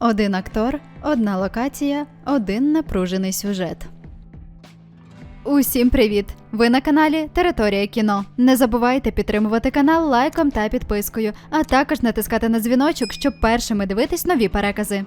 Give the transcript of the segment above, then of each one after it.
Один актор, одна локація, один напружений сюжет. Усім привіт! Ви на каналі Територія кіно. Не забувайте підтримувати канал лайком та підпискою, а також натискати на дзвіночок, щоб першими дивитись нові перекази.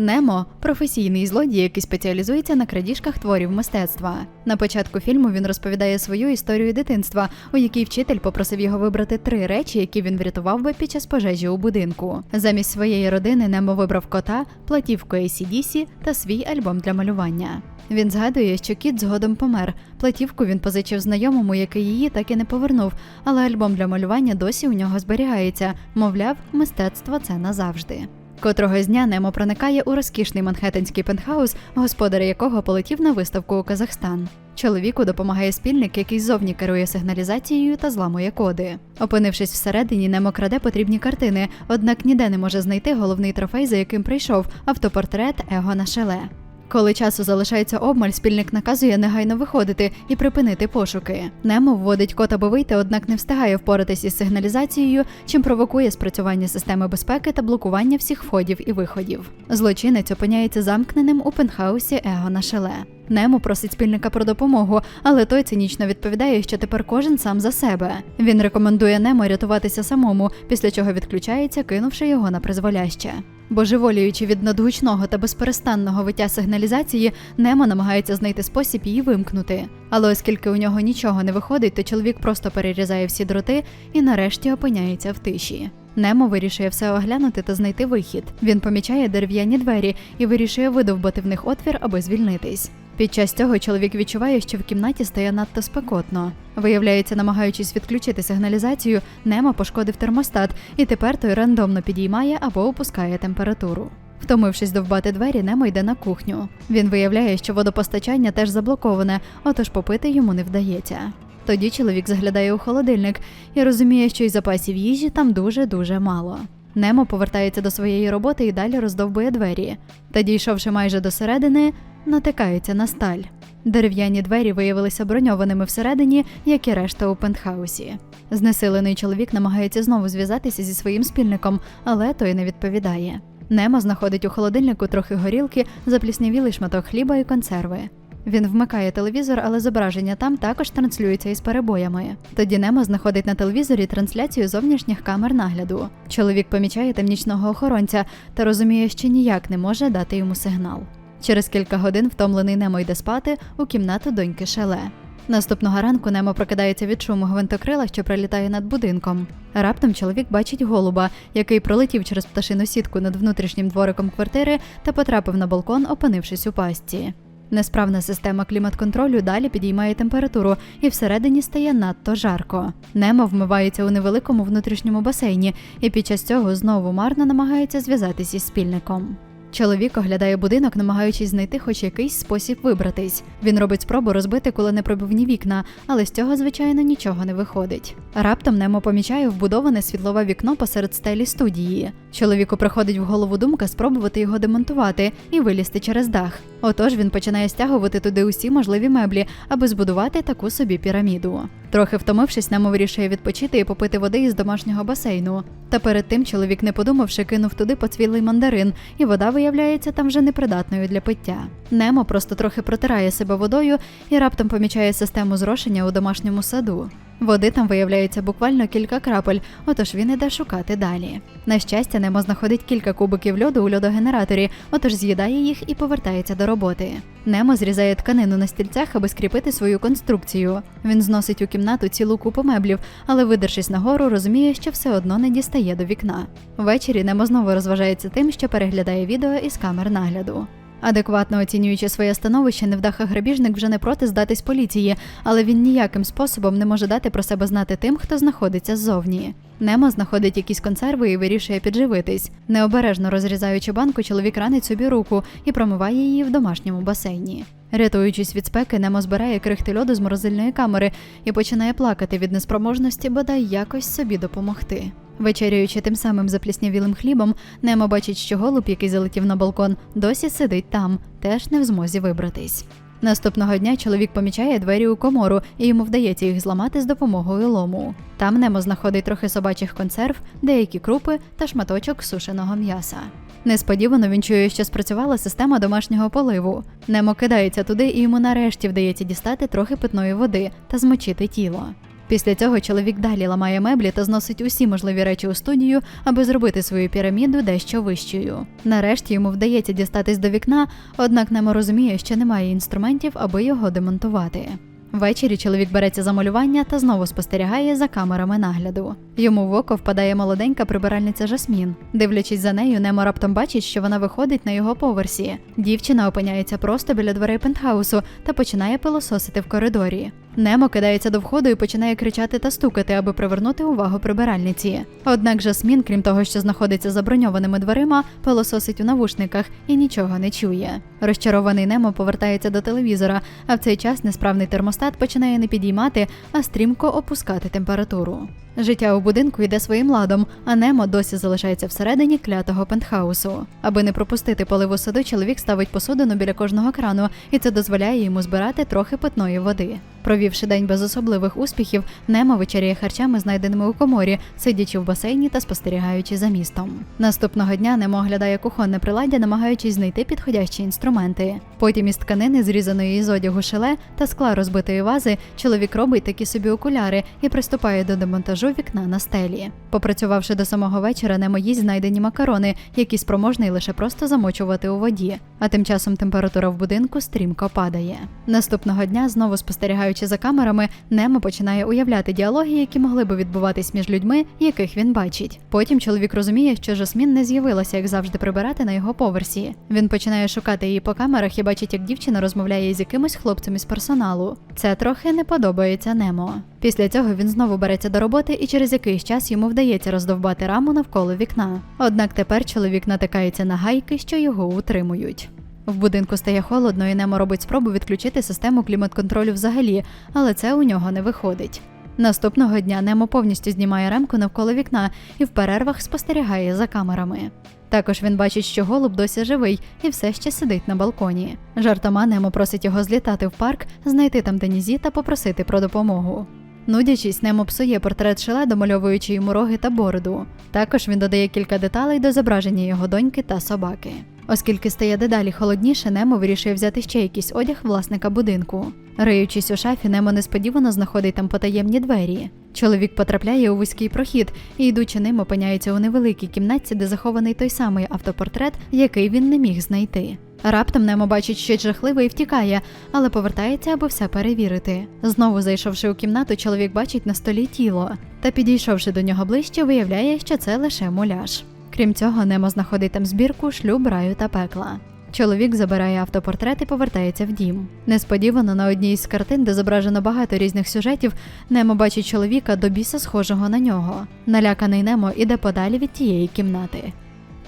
Немо професійний злодій, який спеціалізується на крадіжках творів мистецтва. На початку фільму він розповідає свою історію дитинства, у якій вчитель попросив його вибрати три речі, які він врятував би під час пожежі у будинку. Замість своєї родини Немо вибрав кота, платівку ACDC та свій альбом для малювання. Він згадує, що кіт згодом помер. Платівку він позичив знайомому, який її так і не повернув, але альбом для малювання досі у нього зберігається. Мовляв, мистецтво це назавжди. Котрого з дня Немо проникає у розкішний манхеттенський пентхаус, господар якого полетів на виставку у Казахстан. Чоловіку допомагає спільник, який ззовні керує сигналізацією та зламує коди. Опинившись всередині, Немо краде потрібні картини, однак ніде не може знайти головний трофей, за яким прийшов автопортрет Егона Шеле. Коли часу залишається обмаль, спільник наказує негайно виходити і припинити пошуки. Немо вводить код, аби вийти, однак не встигає впоратись із сигналізацією, чим провокує спрацювання системи безпеки та блокування всіх входів і виходів. Злочинець опиняється замкненим у пентхаусі Егона Шеле. Немо просить спільника про допомогу, але той цинічно відповідає, що тепер кожен сам за себе. Він рекомендує Немо рятуватися самому, після чого відключається, кинувши його на призволяще. Божеволіючи від надгучного та безперестанного виття сигналізації, Немо намагається знайти спосіб її вимкнути. Але оскільки у нього нічого не виходить, то чоловік просто перерізає всі дроти і нарешті опиняється в тиші. Немо вирішує все оглянути та знайти вихід. Він помічає дерев'яні двері і вирішує видовбати в них отвір, аби звільнитись. Під час цього чоловік відчуває, що в кімнаті стає надто спекотно. Виявляється, намагаючись відключити сигналізацію, Немо пошкодив термостат, і тепер той рандомно підіймає або опускає температуру. Втомившись довбати двері, Немо йде на кухню. Він виявляє, що водопостачання теж заблоковане, отож попити йому не вдається. Тоді чоловік заглядає у холодильник і розуміє, що й запасів їжі там дуже-дуже мало. Немо повертається до своєї роботи і далі роздовбує двері. Та, дійшовши майже до середини, натикається на сталь. Дерев'яні двері виявилися броньованими всередині, як і решта у пентхаусі. Знесилений чоловік намагається знову зв'язатися зі своїм спільником, але той не відповідає. Немо знаходить у холодильнику трохи горілки, запліснявілий шматок хліба і консерви. Він вмикає телевізор, але зображення там також транслюється із перебоями. Тоді Немо знаходить на телевізорі трансляцію зовнішніх камер нагляду. Чоловік помічає темнічного охоронця та розуміє, що ніяк не може дати йому сигнал. Через кілька годин втомлений Немо йде спати у кімнату доньки Шеле. Наступного ранку Немо прокидається від шуму гвинтокрила, що пролітає над будинком. Раптом чоловік бачить голуба, який пролетів через пташину сітку над внутрішнім двориком квартири та потрапив на балкон, опинившись у пастці. Несправна система клімат-контролю далі підіймає температуру і всередині стає надто жарко. Немо вмивається у невеликому внутрішньому басейні і під час цього знову марно намагається зв'язатись із спільником. Чоловік оглядає будинок, намагаючись знайти хоч якийсь спосіб вибратись. Він робить спробу розбити куленепробивні вікна, але з цього, звичайно, нічого не виходить. Раптом Немо помічає вбудоване світлове вікно посеред стелі студії. Чоловіку приходить в голову думка спробувати його демонтувати і вилізти через дах. Отож він починає стягувати туди усі можливі меблі, аби збудувати таку собі піраміду. Трохи втомившись, Немо вирішує відпочити і попити води із домашнього басейну. Та перед тим чоловік, не подумавши, кинув туди поцвілий мандарин, і вода виявляється там вже непридатною для пиття. Немо просто трохи протирає себе водою і раптом помічає систему зрошення у домашньому саду. Води там виявляється буквально кілька крапель, отож він іде шукати далі. На щастя, Немо знаходить кілька кубиків льоду у льодогенераторі, отож з'їдає їх і повертається до роботи. Немо зрізає тканину на стільцях, аби скріпити свою конструкцію. Він зносить у кімнату цілу купу меблів, але, видершись нагору, розуміє, що все одно не дістає до вікна. Ввечері Немо знову розважається тим, що переглядає відео із камер нагляду. Адекватно оцінюючи своє становище, невдаха грабіжник вже не проти здатись поліції, але він ніяким способом не може дати про себе знати тим, хто знаходиться ззовні. Немо знаходить якісь консерви і вирішує підживитись. Необережно розрізаючи банку, чоловік ранить собі руку і промиває її в домашньому басейні. Рятуючись від спеки, Немо збирає крихти льоду з морозильної камери і починає плакати від неспроможності, бодай якось собі допомогти. Вечеряючи тим самим запліснявілим хлібом, Немо бачить, що голуб, який залетів на балкон, досі сидить там, теж не в змозі вибратись. Наступного дня чоловік помічає двері у комору, і йому вдається їх зламати з допомогою лому. Там Немо знаходить трохи собачих консерв, деякі крупи та шматочок сушеного м'яса. Несподівано він чує, що спрацювала система домашнього поливу. Немо кидається туди, і йому нарешті вдається дістати трохи питної води та змочити тіло. Після цього чоловік далі ламає меблі та зносить усі можливі речі у студію, аби зробити свою піраміду дещо вищою. Нарешті йому вдається дістатись до вікна, однак Немо розуміє, що немає інструментів, аби його демонтувати. Ввечері чоловік береться за малювання та знову спостерігає за камерами нагляду. Йому в око впадає молоденька прибиральниця Жасмін. Дивлячись за нею, Немо раптом бачить, що вона виходить на його поверсі. Дівчина опиняється просто біля дверей пентхаусу та починає пилососити в коридорі. Немо кидається до входу і починає кричати та стукати, аби привернути увагу прибиральниці. Однак Жасмін, крім того, що знаходиться за броньованими дверима, пилососить у навушниках і нічого не чує. Розчарований Немо повертається до телевізора, а в цей час несправний термостат починає не підіймати, а стрімко опускати температуру. Життя у будинку йде своїм ладом, а Немо досі залишається всередині клятого пентхаусу. Аби не пропустити поливу саду, чоловік ставить посудину біля кожного крану, і це дозволяє йому збирати трохи питної води. Провівши день без особливих успіхів, Немо вечеряє харчами, знайденими у коморі, сидячи в басейні та спостерігаючи за містом. Наступного дня Немо оглядає кухонне приладдя, намагаючись знайти підходящі інструменти. Потім із тканини, зрізаної із одягу шеле та скла розбитої вази, чоловік робить такі собі окуляри і приступає до демонтажу вікна на стелі. Попрацювавши до самого вечора, Немо їсть знайдені макарони, які спроможний лише просто замочувати у воді. А тим часом температура в будинку стрімко падає. Наступного дня, знову спостерігаючи за камерами, Немо починає уявляти діалоги, які могли би відбуватись між людьми, яких він бачить. Потім чоловік розуміє, що Жасмін не з'явилася, як завжди, прибирати на його поверсі. Він починає шукати її по камерах і бачить, як дівчина розмовляє з якимось хлопцем із персоналу. Це трохи не подобається Немо. Після цього він знову береться до роботи, і через якийсь час йому вдається роздовбати раму навколо вікна. Однак тепер чоловік натикається на гайки, що його утримують. В будинку стає холодно, і Немо робить спробу відключити систему клімат-контролю взагалі, але це у нього не виходить. Наступного дня Немо повністю знімає ремку навколо вікна і в перервах спостерігає за камерами. Також він бачить, що голуб досі живий і все ще сидить на балконі. Жартома Немо просить його злітати в парк, знайти там Денізі та попросити про допомогу. Нудячись, Немо псує портрет Шеле, домальовуючи йому роги та бороду. Також він додає кілька деталей до зображення його доньки та собаки. Оскільки стає дедалі холодніше, Немо вирішує взяти ще якийсь одяг власника будинку. Риючись у шафі, Немо несподівано знаходить там потаємні двері. Чоловік потрапляє у вузький прохід і, йдучи ним, опиняється у невеликій кімнатці, де захований той самий автопортрет, який він не міг знайти. Раптом Немо бачить щось жахливе і втікає, але повертається, аби все перевірити. Знову зайшовши у кімнату, чоловік бачить на столі тіло, та підійшовши до нього ближче, виявляє, що це лише муляж. Крім цього, Немо знаходить там збірку шлюб раю та пекла. Чоловік забирає автопортрет і повертається в дім. Несподівано на одній із картин, де зображено багато різних сюжетів, Немо бачить чоловіка до біса схожого на нього. Наляканий Немо іде подалі від тієї кімнати.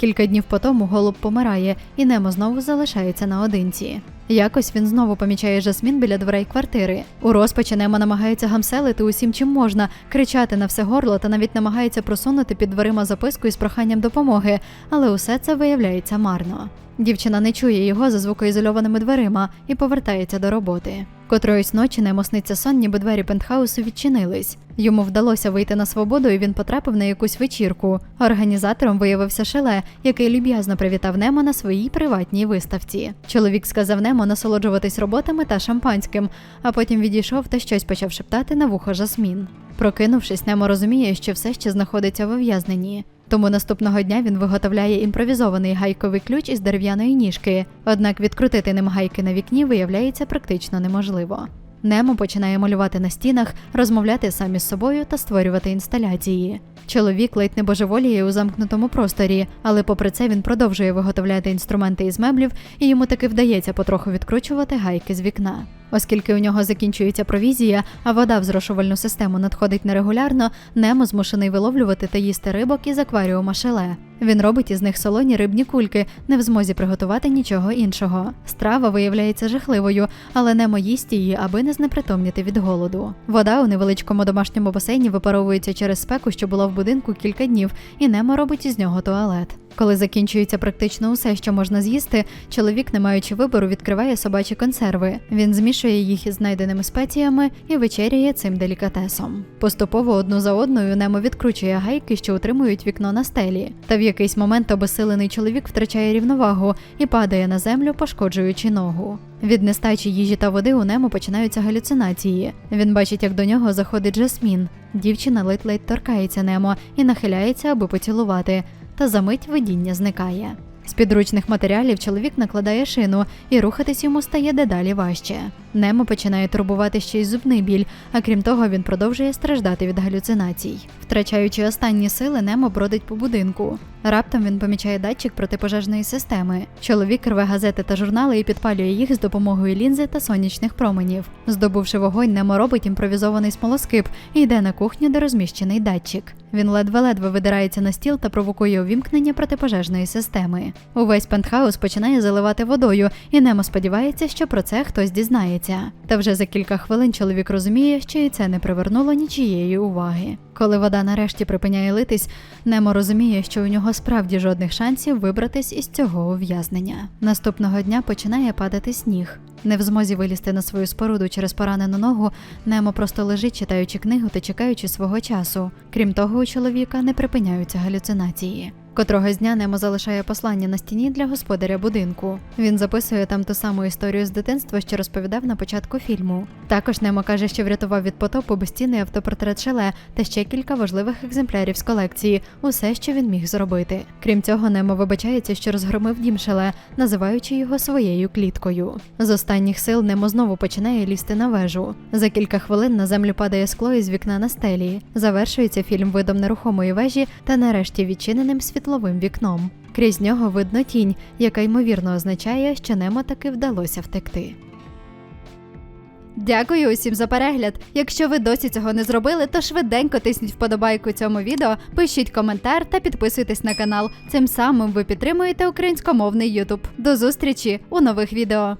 Кілька днів по тому голуб помирає, і Немо знову залишається наодинці. Якось він знову помічає Жасмін біля дверей квартири. У розпачі Немо намагається гамселити усім, чим можна, кричати на все горло та навіть намагається просунути під дверима записку із проханням допомоги, але усе це виявляється марно. Дівчина не чує його за звукоізольованими дверима і повертається до роботи. Котроїсь ночі Немо сниться сон, ніби двері пентхаусу відчинились. Йому вдалося вийти на свободу, і він потрапив на якусь вечірку. Організатором виявився Шеле, який люб'язно привітав Немо на своїй приватній виставці. Чоловік сказав Немо насолоджуватись роботами та шампанським, а потім відійшов та щось почав шептати на вухо Жасмін. Прокинувшись, Немо розуміє, що все ще знаходиться в ув'язненні. Тому наступного дня він виготовляє імпровізований гайковий ключ із дерев'яної ніжки. Однак відкрутити ним гайки на вікні виявляється практично неможливо. Немо починає малювати на стінах, розмовляти сам із собою та створювати інсталяції. Чоловік ледь не божеволіє у замкнутому просторі, але попри це він продовжує виготовляти інструменти із меблів, і йому таки вдається потроху відкручувати гайки з вікна. Оскільки у нього закінчується провізія, а вода в зрошувальну систему надходить нерегулярно, Немо змушений виловлювати та їсти рибок із акваріума шеле. Він робить із них солоні рибні кульки, не в змозі приготувати нічого іншого. Страва виявляється жахливою, але Немо їсть її, аби не знепритомніти від голоду. Вода у невеличкому домашньому басейні випаровується через спеку, що була в будинку кілька днів, і Немо робить із нього туалет. Коли закінчується практично усе, що можна з'їсти, чоловік, не маючи вибору, відкриває собачі консерви. Він змішує їх із знайденими спеціями і вечеряє цим делікатесом. Поступово одну за одною Немо відкручує гайки, що утримують вікно на стелі. Та в якийсь момент обесилений чоловік втрачає рівновагу і падає на землю, пошкоджуючи ногу. Від нестачі їжі та води у Немо починаються галюцинації. Він бачить, як до нього заходить Жасмін. Дівчина ледь-ледь торкається Немо і нахиляється, аби поцілувати, та за мить видіння зникає. З підручних матеріалів чоловік накладає шину, і рухатись йому стає дедалі важче. Немо починає турбувати ще й зубний біль, а крім того, він продовжує страждати від галюцинацій. Втрачаючи останні сили, Немо бродить по будинку. Раптом він помічає датчик протипожежної системи. Чоловік рве газети та журнали і підпалює їх з допомогою лінзи та сонячних променів. Здобувши вогонь, Немо робить імпровізований смолоскип і йде на кухню, де розміщений датчик. Він ледве-ледве видирається на стіл та провокує увімкнення протипожежної системи. Увесь пентхаус починає заливати водою, і Немо сподівається, що про це хтось дізнається. Та вже за кілька хвилин чоловік розуміє, що і це не привернуло нічієї уваги. Коли вода нарешті припиняє литись, Немо розуміє, що у нього справді жодних шансів вибратись із цього ув'язнення. Наступного дня починає падати сніг. Не в змозі вилізти на свою споруду через поранену ногу, Немо просто лежить, читаючи книгу та чекаючи свого часу. Крім того, у чоловіка не припиняються галюцинації. Котрогось дня Немо залишає послання на стіні для господаря будинку. Він записує там ту саму історію з дитинства, що розповідав на початку фільму. Також Немо каже, що врятував від потопу безцінний автопортрет Шеле та ще кілька важливих екземплярів з колекції, усе, що він міг зробити. Крім цього, Немо вибачається, що розгромив дім Шеле, називаючи його своєю кліткою. З останніх сил Немо знову починає лізти на вежу. За кілька хвилин на землю падає скло із вікна на стелі. Завершується фільм видом нерухомої вежі та нарешті відчиненим світловим вікном. Крізь нього видно тінь, яка ймовірно означає, що Немо таки вдалося втекти. Дякую усім за перегляд. Якщо ви досі цього не зробили, то швиденько тисніть вподобайку цьому відео, пишіть коментар та підписуйтесь на канал. Цим самим ви підтримуєте українськомовний YouTube. До зустрічі у нових відео.